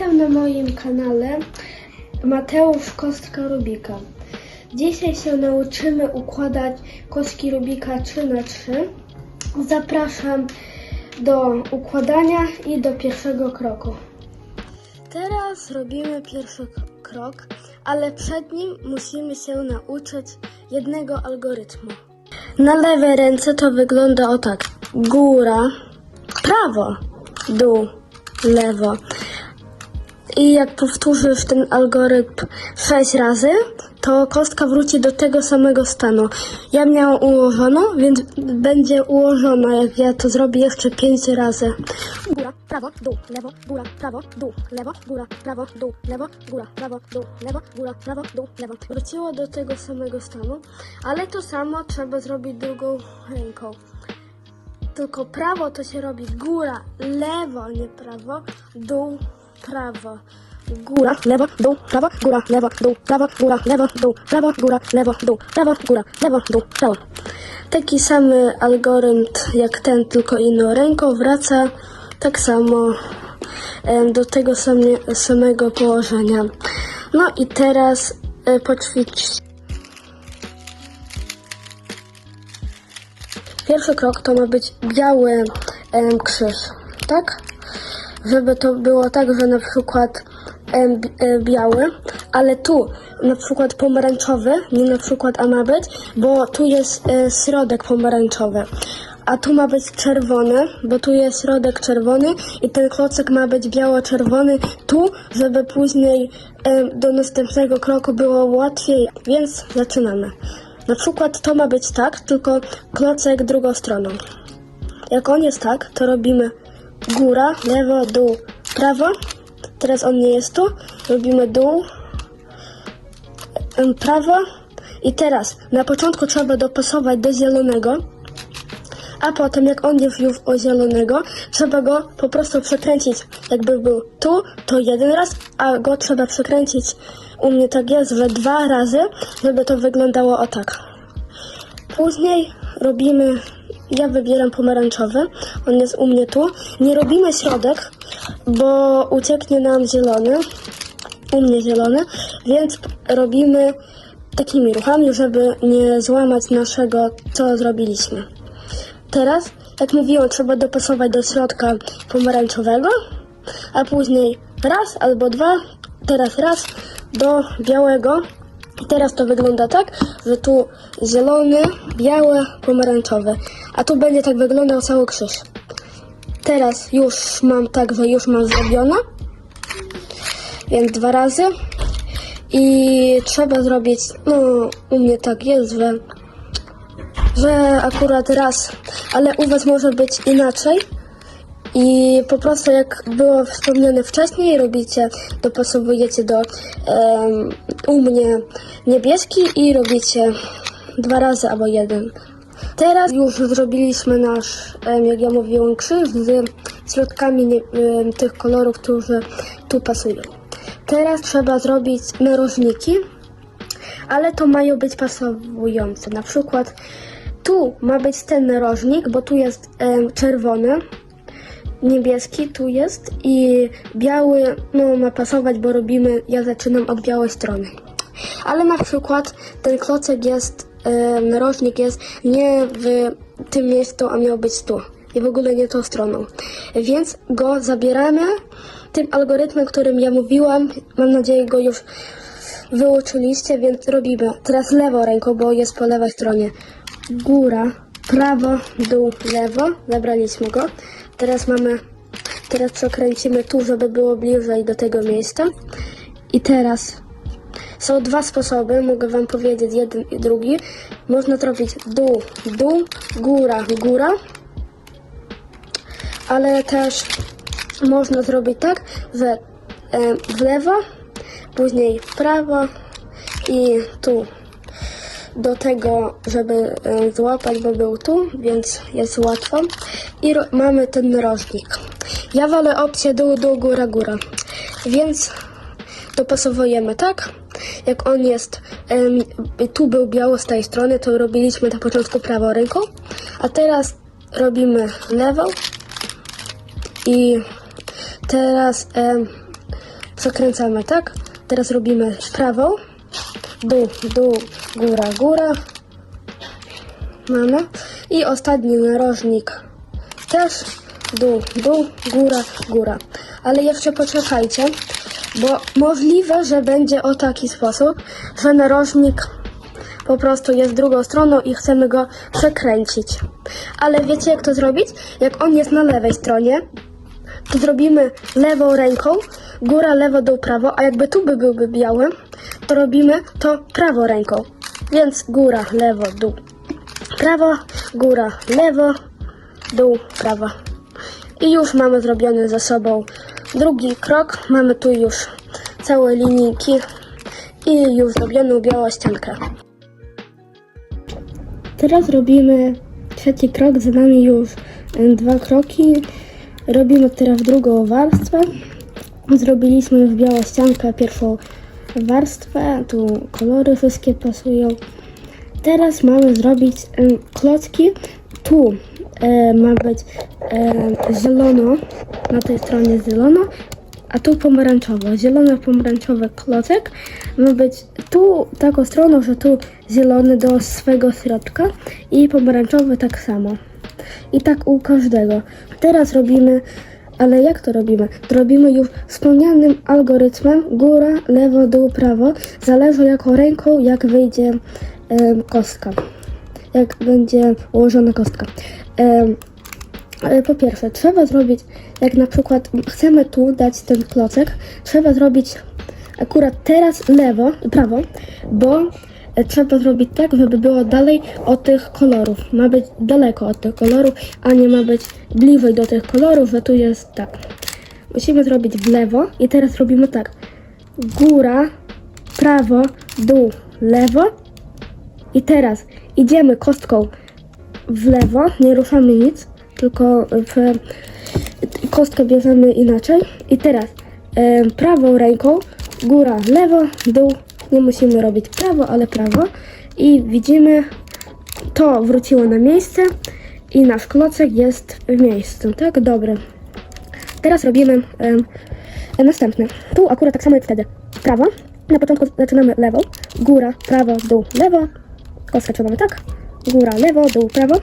Witam na moim kanale Mateusz Kostka Rubika. Dzisiaj się nauczymy układać kostki Rubika 3 na 3 Zapraszam do układania i do pierwszego kroku. Teraz robimy pierwszy krok, ale przed nim musimy się nauczyć jednego algorytmu. Na lewej ręce to wygląda o tak. Góra, prawo, dół, lewo. I jak powtórzysz ten algorytm 6 razy, to kostka wróci do tego samego stanu. Ja miałam ułożoną, więc będzie ułożona, jak ja to zrobię jeszcze 5 razy. Góra, prawo, dół, lewo, góra, prawo, dół, lewo, góra, prawo, dół, lewo, góra, prawo, dół, lewo, góra, prawo, dół, lewo. Wróciło do tego samego stanu, ale to samo trzeba zrobić drugą ręką. Tylko prawo to się robi góra, lewo, nie prawo, dół, prawo. Góra, lewo, dół, prawo, góra, lewo, dół, prawo, góra, lewo, dół, prawo, góra, lewo, dół, prawo, góra, lewo, dół, prawo. Taki samy algorytm jak ten, tylko inną ręką wraca tak samo do tego samego położenia. No i teraz e, poćwiczcie. Pierwszy krok to ma być biały krzyż, tak? Żeby to było tak, że na przykład e, biały, ale tu na przykład pomarańczowy, nie na przykład a ma być, bo tu jest e, środek pomarańczowy. A tu ma być czerwony, bo tu jest środek czerwony i ten klocek ma być biało-czerwony tu, żeby później em, do następnego kroku było łatwiej, więc zaczynamy. Na przykład to ma być tak, tylko klocek drugą stroną. Jak on jest tak, to robimy góra, lewo, dół, prawo. Teraz on nie jest tu. Robimy dół, prawo. I teraz na początku trzeba dopasować do zielonego. A potem, jak on jest już o zielonego, trzeba go po prostu przekręcić. Jakby był tu, to jeden raz, a go trzeba przekręcić. U mnie tak jest, że dwa razy, żeby to wyglądało o tak. Później robimy, ja wybieram pomarańczowy, on jest u mnie tu. Nie robimy środek, bo ucieknie nam zielony, u mnie zielony, więc robimy takimi ruchami, żeby nie złamać naszego, co zrobiliśmy. Teraz, jak mówiłam, trzeba dopasować do środka pomarańczowego, a później raz albo dwa, teraz raz do białego. I teraz to wygląda tak, że tu zielony, biały, pomarańczowy, a tu będzie tak wyglądał cały krzyż. Teraz już mam tak, że już mam zrobione, więc dwa razy. I trzeba zrobić, no u mnie tak jest, że że akurat raz, ale u Was może być inaczej. I po prostu jak było wspomniane wcześniej, robicie, dopasowujecie do em, u mnie niebieski i robicie dwa razy albo jeden. Teraz już zrobiliśmy nasz, jak ja mówiłam, krzyż z środkami nie, tych kolorów, którzy tu pasują. Teraz trzeba zrobić narożniki ale to mają być pasowujące. Na przykład tu ma być ten narożnik, bo tu jest czerwony, niebieski tu jest i biały no, ma pasować, bo robimy, ja zaczynam od białej strony. Ale na przykład ten klocek jest, em, narożnik jest nie w tym miejscu, a miał być tu. I w ogóle nie tą stroną. Więc go zabieramy tym algorytmem, którym ja mówiłam. Mam nadzieję, go już wyuczyliście, więc robimy teraz lewą ręką, bo jest po lewej stronie. Góra, prawo, dół, lewo. Zabraliśmy go. Teraz mamy, teraz przekręcimy tu, żeby było bliżej do tego miejsca. I teraz są dwa sposoby, mogę wam powiedzieć jeden i drugi. Można zrobić dół, dół, góra, góra. Ale też można zrobić tak, że w lewo, później w prawo i tu. Do tego, żeby e, złapać, bo był tu, więc jest łatwo. I mamy ten narożnik. Ja wolę opcję dół, dół, góra, góra. Więc dopasowujemy tak, jak on jest, em, tu był biało z tej strony, to robiliśmy na początku prawą ręką, a teraz robimy lewą i teraz em, przekręcamy, tak? Teraz robimy prawą, dół, dół, góra, góra. Mamy. I ostatni narożnik też dół, dół, góra, góra. Ale jeszcze poczekajcie, bo możliwe, że będzie o taki sposób, że narożnik po prostu jest drugą stroną i chcemy go przekręcić. Ale wiecie jak to zrobić? Jak on jest na lewej stronie, to zrobimy lewą ręką, góra, lewo, dół, prawo, a jakby tu by byłby biały, to robimy to prawą ręką. Więc góra, lewo, dół, prawo, góra, lewo, dół, prawo. I już mamy zrobiony ze sobą drugi krok. Mamy tu już całe linijki i już zrobioną białą ściankę. Teraz robimy trzeci krok, za nami już dwa kroki. Robimy teraz drugą warstwę. Zrobiliśmy już białą ściankę, pierwszą warstwę. Tu kolory wszystkie pasują. Teraz mamy zrobić em, klocki. Tu e, ma być e, zielono, na tej stronie zielono, a tu pomarańczowo. Zielono-pomarańczowy klocek ma być tu taką stroną, że tu zielony do swego środka i pomarańczowy tak samo. I tak u każdego. Teraz robimy, ale jak to robimy? To robimy już wspomnianym algorytmem góra, lewo, dół, prawo. Zależy jaką ręką, jak wyjdzie kostka. Jak będzie ułożona kostka. Po pierwsze, trzeba zrobić, jak na przykład chcemy tu dać ten klocek, trzeba zrobić akurat teraz lewo, prawo, bo trzeba zrobić tak, żeby było dalej od tych kolorów. Ma być daleko od tych kolorów, a nie ma być bliżej do tych kolorów, że tu jest tak. Musimy zrobić w lewo i teraz robimy tak. Góra, prawo, dół, lewo i teraz idziemy kostką w lewo, nie ruszamy nic, tylko w, kostkę bierzemy inaczej. I teraz e, prawą ręką, góra, lewo, dół, nie musimy robić prawo, ale prawo. I widzimy, to wróciło na miejsce i nasz klocek jest w miejscu, tak? Dobry. Teraz robimy e, następne. Tu akurat tak samo jak wtedy. Prawo. Na początku zaczynamy lewą. Góra, prawo, dół, lewo. Kostkę trzymamy tak. Góra, lewo, dół, prawo.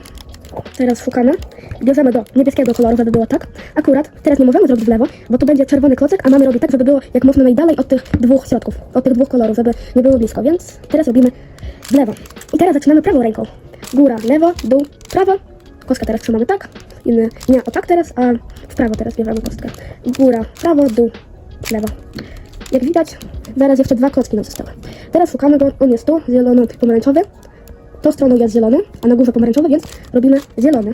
Teraz szukamy. Bierzemy do niebieskiego koloru, żeby było tak. Akurat teraz nie możemy zrobić w lewo, bo tu będzie czerwony klocek, a mamy robić tak, żeby było jak można najdalej od tych dwóch środków, od tych dwóch kolorów, żeby nie było blisko, więc teraz robimy w lewo. I teraz zaczynamy prawą ręką. Góra, lewo, dół, prawo. Kostkę teraz trzymamy tak. I nie, nie o tak teraz, a w prawo teraz bierzemy kostkę. Góra, prawo, dół, lewo. Jak widać, zaraz jeszcze dwa klocki nam zostały. Teraz szukamy go, on jest tu, zielono-pomarańczowy. Tą stroną jest zielony, a na górze pomarańczowy, więc robimy zielony,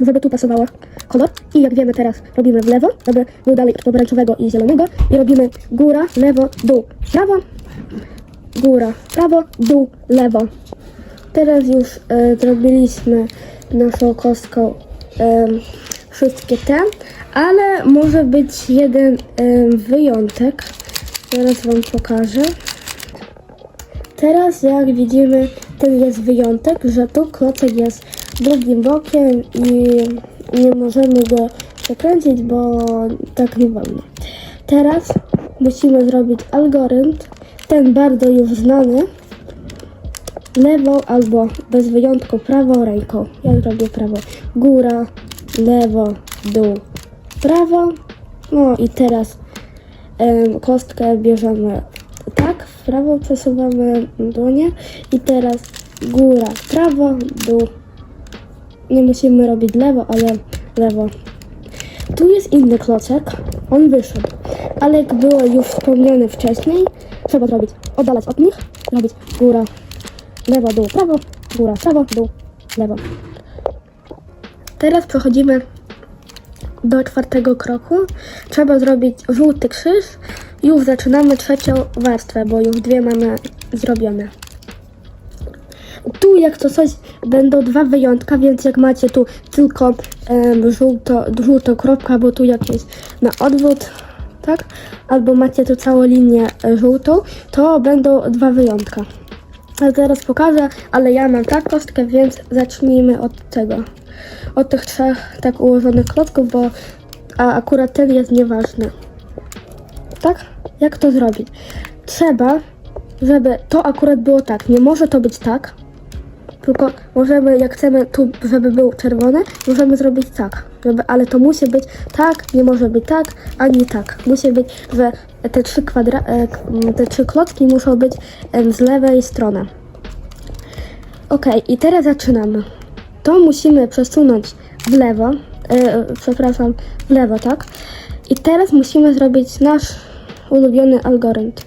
żeby tu pasowało kolor. I jak wiemy teraz robimy w lewo, żeby był dalej od pomarańczowego i zielonego. I robimy góra, lewo, dół, prawo, góra, prawo, dół, lewo. Teraz już e, zrobiliśmy naszą kostką e, wszystkie te, ale może być jeden e, wyjątek. Zaraz Wam pokażę. Teraz jak widzimy, ten jest wyjątek, że tu klocek jest drugim bokiem i nie możemy go przekręcić, bo tak nie wolno. Teraz musimy zrobić algorytm, ten bardzo już znany, lewą albo bez wyjątku prawą ręką. Ja zrobię prawo. Góra, lewo, dół, prawo. No i teraz em, kostkę bierzemy tak, w prawo przesuwamy dłonie i teraz góra, prawo, dół. Nie musimy robić lewo, ale lewo. Tu jest inny klocek, on wyszedł, ale jak było już wspomniane wcześniej, trzeba zrobić, oddalać od nich, robić góra, lewo, dół, prawo, góra, prawo, dół, lewo. Teraz przechodzimy do czwartego kroku. Trzeba zrobić żółty krzyż. Już zaczynamy trzecią warstwę, bo już dwie mamy zrobione. Tu jak to coś będą dwa wyjątka, więc jak macie tu tylko em, żółto, żółto kropka, bo tu jakieś na odwrót, tak? Albo macie tu całą linię e, żółtą, to będą dwa wyjątka. A teraz pokażę, ale ja mam tak kostkę, więc zacznijmy od tego. Od tych trzech tak ułożonych klocków, bo a akurat ten jest nieważny. Tak? jak to zrobić? Trzeba, żeby to akurat było tak. Nie może to być tak, tylko możemy, jak chcemy tu, żeby był czerwony, możemy zrobić tak. Żeby, ale to musi być tak, nie może być tak, ani tak. Musi być, że te trzy kwadra, e, te trzy klocki muszą być z lewej strony. Ok, i teraz zaczynamy. To musimy przesunąć w lewo, e, przepraszam, w lewo, tak? I teraz musimy zrobić nasz ulubiony algorytm.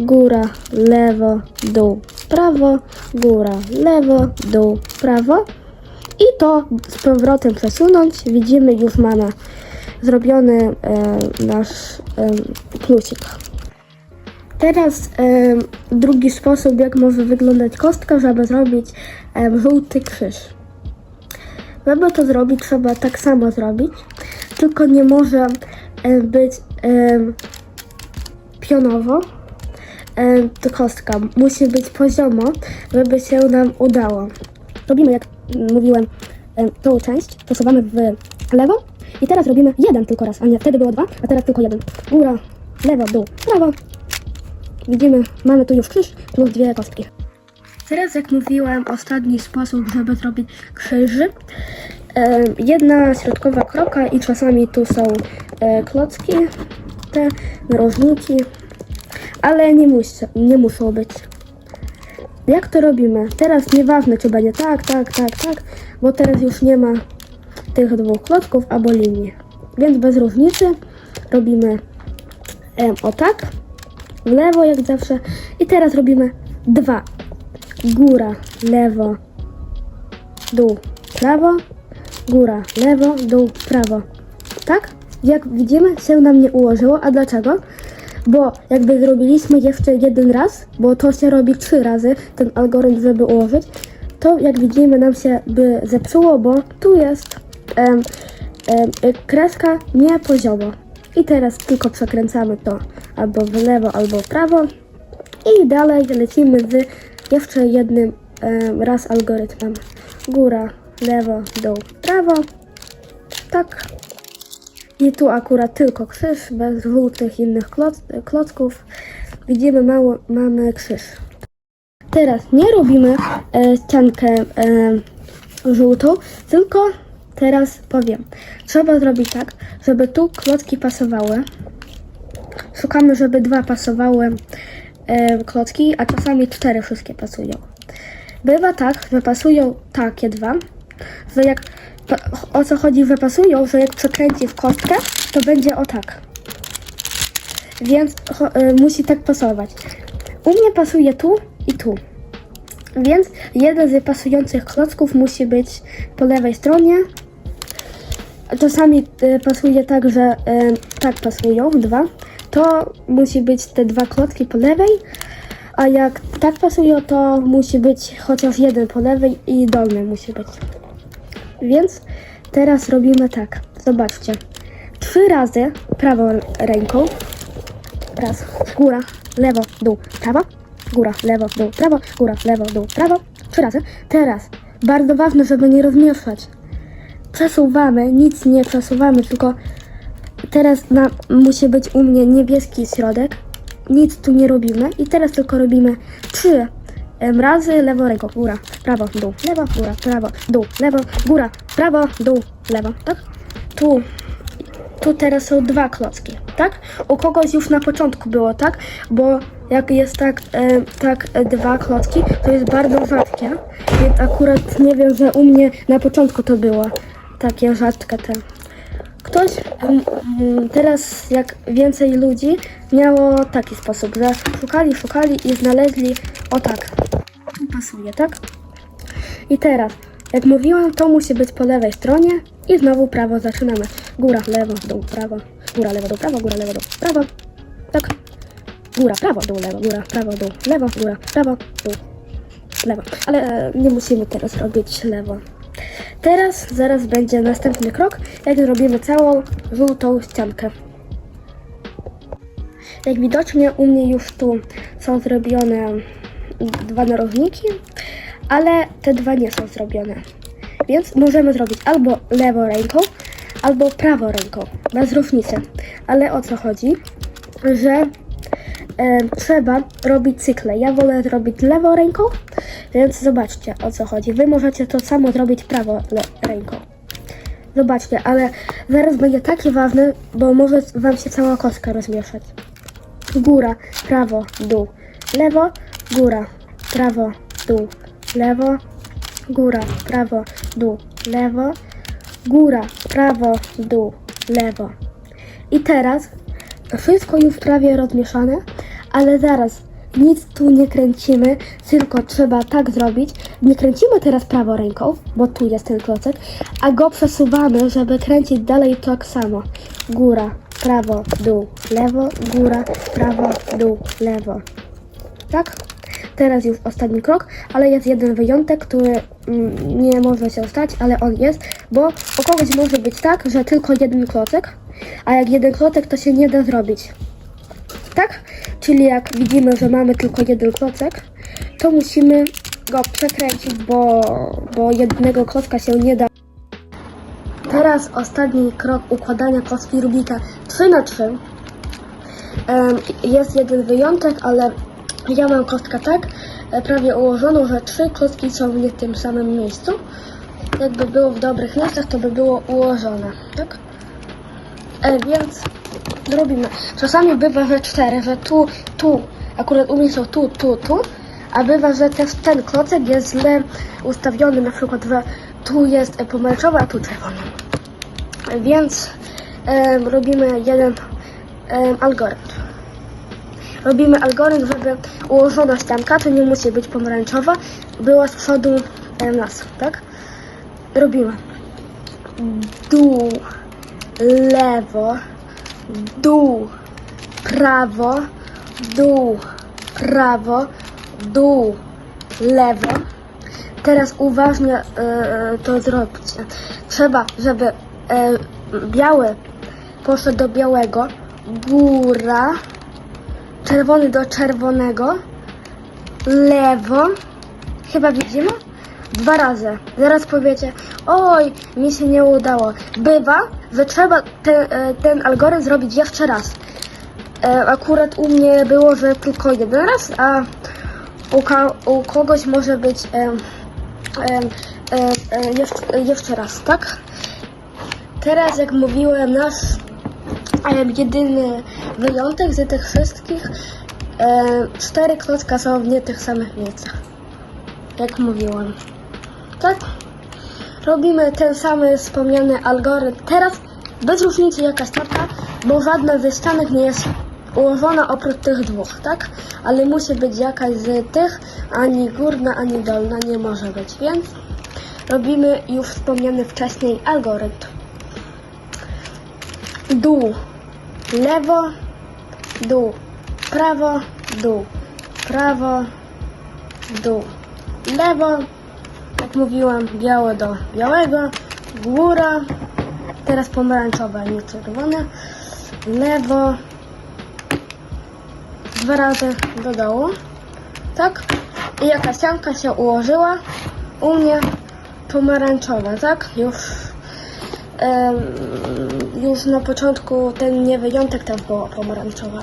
Góra, lewo, dół, prawo, góra, lewo, dół, prawo. I to z powrotem przesunąć. Widzimy, już mamy zrobiony e, nasz e, plusik. Teraz em, drugi sposób, jak może wyglądać kostka, żeby zrobić em, żółty krzyż. Żeby to zrobić, trzeba tak samo zrobić, tylko nie może em, być em, pionowo. Em, to kostka musi być poziomo, żeby się nam udało. Robimy, jak mówiłem, em, tą część, przesuwamy w lewo i teraz robimy jeden tylko raz, a nie wtedy było dwa, a teraz tylko jeden. Góra, lewo, dół, prawo, Widzimy, mamy tu już krzyż plus dwie kostki. Teraz, jak mówiłem, ostatni sposób, żeby zrobić krzyży. E, jedna środkowa kroka i czasami tu są e, klocki, te narożniki, ale nie, musi, nie muszą być. Jak to robimy? Teraz nieważne, czy będzie tak, tak, tak, tak, bo teraz już nie ma tych dwóch klocków albo linii. Więc bez różnicy robimy em, o tak w lewo jak zawsze. I teraz robimy dwa. Góra, lewo, dół, prawo, góra, lewo, dół, prawo. Tak? Jak widzimy, się nam nie ułożyło. A dlaczego? Bo jakby zrobiliśmy jeszcze jeden raz, bo to się robi trzy razy, ten algorytm, żeby ułożyć, to jak widzimy, nam się by zepsuło, bo tu jest em, em, kreska nie poziomo. I teraz tylko przekręcamy to albo w lewo, albo w prawo. I dalej lecimy z jeszcze jednym em, raz algorytmem. Góra, lewo, dół, prawo. Tak. I tu akurat tylko krzyż, bez żółtych innych kloc, klocków. Widzimy, mało, mamy krzyż. Teraz nie robimy e, ściankę e, żółtą, tylko teraz powiem. Trzeba zrobić tak, żeby tu klocki pasowały. Szukamy, żeby dwa pasowały e, klocki, a czasami cztery wszystkie pasują. Bywa tak, że pasują takie dwa, że jak o co chodzi, że pasują, że jak przekręci w kostkę, to będzie o tak. Więc e, musi tak pasować. U mnie pasuje tu i tu. Więc jeden z pasujących klocków musi być po lewej stronie. Czasami e, pasuje tak, że e, tak pasują dwa. To musi być te dwa klocki po lewej. A jak tak pasują, to musi być chociaż jeden po lewej i dolny musi być. Więc teraz robimy tak. Zobaczcie. Trzy razy prawą ręką. Raz. Góra, lewo, dół, prawo. Góra, lewo, dół, prawo. Góra, lewo, dół, prawo. Trzy razy. Teraz. Bardzo ważne, żeby nie rozmieszać. Przesuwamy, nic nie przesuwamy, tylko teraz na, musi być u mnie niebieski środek. Nic tu nie robimy. I teraz tylko robimy trzy razy lewo ręką. Góra, prawo, dół, lewo, góra, prawo, dół, lewo, góra, prawo, dół, lewo. Tak? Tu tu teraz są dwa klocki, tak? U kogoś już na początku było tak, bo jak jest tak, e, tak e, dwa klocki, to jest bardzo rzadkie, więc akurat nie wiem, że u mnie na początku to było takie rzadkie te. Ktoś mm, mm, teraz, jak więcej ludzi, miało taki sposób, że szukali, szukali i znaleźli o tak. Tu pasuje, tak? I teraz, jak mówiłam, to musi być po lewej stronie i znowu prawo zaczynamy. Góra, lewo, dół, prawo, góra, lewo, dół, prawo, góra, lewo, dół, prawo. Tak. Góra, prawo, dół, lewo, góra, prawo, dół, lewo, góra, prawo, dół, lewo. Ale e, nie musimy teraz robić lewo. Teraz zaraz będzie następny krok, jak zrobimy całą żółtą ściankę. Jak widocznie u mnie już tu są zrobione dwa narożniki, ale te dwa nie są zrobione. Więc możemy zrobić albo lewą ręką, albo prawą ręką, bez różnicy. Ale o co chodzi? Że e, trzeba robić cykle. Ja wolę zrobić lewą ręką, więc zobaczcie o co chodzi. Wy możecie to samo zrobić prawą ręką. Zobaczcie, ale zaraz będzie takie ważne, bo może wam się cała kostka rozmieszać. Góra, prawo, dół, lewo, góra, prawo, dół, lewo, góra, prawo, dół, lewo, góra, prawo, dół, lewo. I teraz wszystko już prawie rozmieszane, ale zaraz nic tu nie kręcimy, tylko trzeba tak zrobić. Nie kręcimy teraz prawą ręką, bo tu jest ten klocek, a go przesuwamy, żeby kręcić dalej tak samo. Góra, prawo, dół, lewo, góra, prawo, dół, lewo. Tak? Teraz już ostatni krok, ale jest jeden wyjątek, który mm, nie może się stać, ale on jest, bo u kogoś może być tak, że tylko jeden klocek, a jak jeden klocek, to się nie da zrobić. Tak? Czyli jak widzimy, że mamy tylko jeden klocek, to musimy go przekręcić, bo, bo jednego klocka się nie da. Teraz ostatni krok układania kostki Rubika 3 na 3 Em, Jest jeden wyjątek, ale ja mam kostkę tak e, prawie ułożoną, że trzy kostki są w nie tym samym miejscu. Jakby było w dobrych miejscach, to by było ułożone, tak? E, więc robimy. Czasami bywa, że cztery, że tu, tu, akurat u mnie są tu, tu, tu, a bywa, że też ten klocek jest źle ustawiony, na przykład, że tu jest e, pomarańczowy, a tu czerwony. E, Więc em, robimy jeden em, algorytm. Robimy algorytm, żeby ułożona ścianka, to nie musi być pomarańczowa, była z przodu em, nas, tak? Robimy dół, lewo, dół, prawo, dół, prawo, dół, lewo. Teraz uważnie e, to zrobcie. Trzeba, żeby e, biały poszedł do białego, góra, czerwony do czerwonego, lewo, chyba widzimy? Dwa razy. Zaraz powiecie, oj, mi się nie udało. Bywa, że trzeba ten, e, ten algorytm zrobić jeszcze raz. E, Akurat u mnie było, że tylko jeden raz, a u, u kogoś może być em, em, e, jeszcze, jeszcze raz, tak? Teraz, jak mówiłem, nasz jedyny wyjątek z tych wszystkich, cztery klocka są w nie tych samych miejscach. Jak mówiłem. Tak? Robimy ten sam wspomniany algorytm. Teraz bez różnicy jaka stawka, bo żadna ze ścianek nie jest ułożona oprócz tych dwóch, tak? Ale musi być jakaś z tych, ani górna, ani dolna nie może być, więc robimy już wspomniany wcześniej algorytm. Dół, lewo, dół, prawo, dół, prawo, dół, lewo, jak mówiłam, białe do białego, góra, teraz pomarańczowe, nie czerwone, lewo, dwa razy do dołu, tak? I jaka ścianka się ułożyła, u mnie pomarańczowa, tak? Już, już na początku ten nie wyjątek tam była pomarańczowa.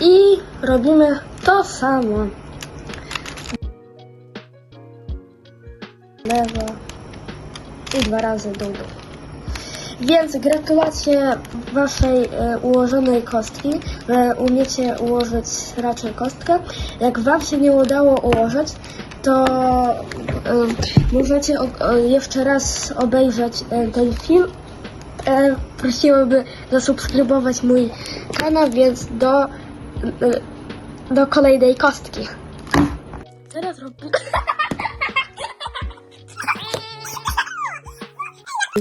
I robimy to samo. Lewo i dwa razy dół. Więc gratulacje waszej e, ułożonej kostki, że umiecie ułożyć raczej kostkę. Jak wam się nie udało ułożyć, to e, możecie o, o, jeszcze raz obejrzeć e, ten film. E, prosiłyby zasubskrybować mój kanał, więc do, do kolejnej kostki. Teraz robię...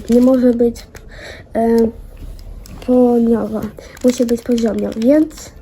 Nie może być e, poniowa. Musi być poziomio, więc